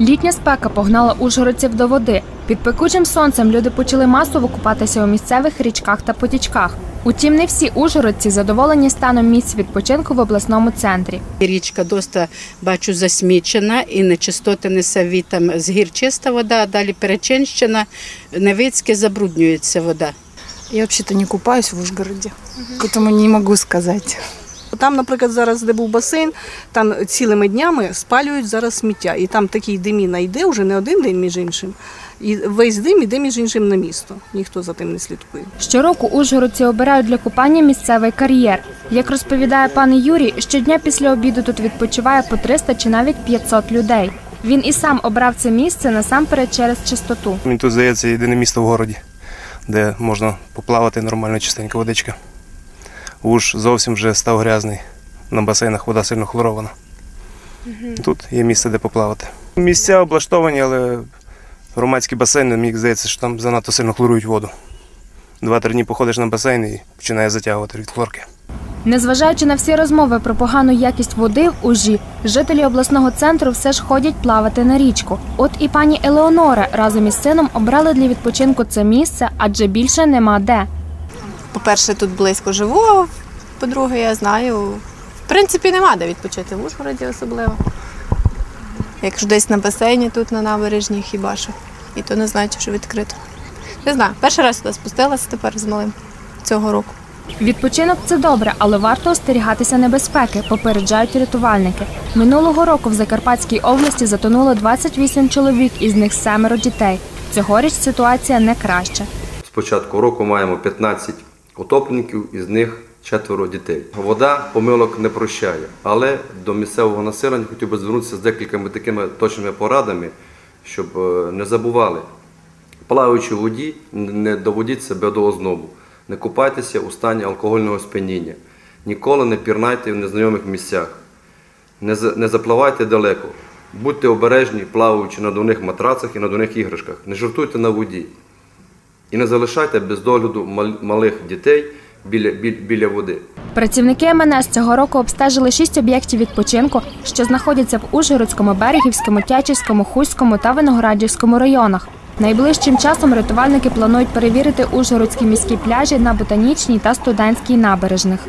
Літня спека погнала ужгородців до води. Під пекучим сонцем люди почали масово купатися у місцевих річках та потічках. Утім, не всі ужгородці задоволені станом місць відпочинку в обласному центрі. Річка доста бачу засмічена і нечистоти несе від там з гір чиста вода, а далі перечинщина, Невицьке забруднюється вода. Я вообще-то не купаюсь в Ужгороде, поэтому не могу сказать. Там, наприклад, зараз, де був басейн, там цілими днями спалюють зараз сміття. І там такий диміна йде вже не один день між іншим. І весь дим іде між іншим на місто. Ніхто за тим не слідкує. Щороку ужгородці обирають для купання місцевий кар'єр. Як розповідає пан Юрій, щодня після обіду тут відпочиває по 300 чи навіть 500 людей. Він і сам обрав це місце насамперед через чистоту. Мені тут здається єдине місто в городі, де можна поплавати нормально чистенька водичка. Уж зовсім вже став грязний. На басейнах вода сильно хлорована. Тут є місце, де поплавати. Місця облаштовані, але громадські басейни, мені здається, що там занадто сильно хлорують воду. Два-три дні походиш на басейн і починає затягувати від хлорки. Незважаючи на всі розмови про погану якість води в Ужі, жителі обласного центру все ж ходять плавати на річку. От і пані Елеонора разом із сином обрали для відпочинку це місце, адже більше нема де. По-перше, тут близько живу, а по-друге, я знаю. В принципі, нема де відпочити в Ужгороді особливо. Якщо десь на басейні, тут на набережні хіба що. І то не знаю, чи вже відкрито. Не знаю, перший раз сюди спустилася тепер з малим цього року. Відпочинок це добре, але варто остерігатися небезпеки, попереджають рятувальники. Минулого року в Закарпатській області затонуло 28 чоловік, із них семеро дітей. Цьогоріч ситуація не краща. З початку року маємо 15 утопленників, із них четверо дітей. Вода помилок не прощає, але до місцевого населення хотів би звернутися з декількома такими точними порадами, щоб е, не забували, плаваючи в воді, не доводіть себе до ознобу, не купайтеся у стані алкогольного сп'яніння, ніколи не пірнайте в незнайомих місцях, не, не запливайте далеко, будьте обережні, плаваючи на дурних матрацах і на дурних іграшках, не жартуйте на воді. І не залишайте без догляду мал- малих дітей біля, біля, біля води. Працівники МНС цього року обстежили шість об'єктів відпочинку, що знаходяться в Ужгородському, Берегівському, Тячівському, Хуському та Виноградівському районах. Найближчим часом рятувальники планують перевірити ужгородські міські пляжі на ботанічній та студентській набережних.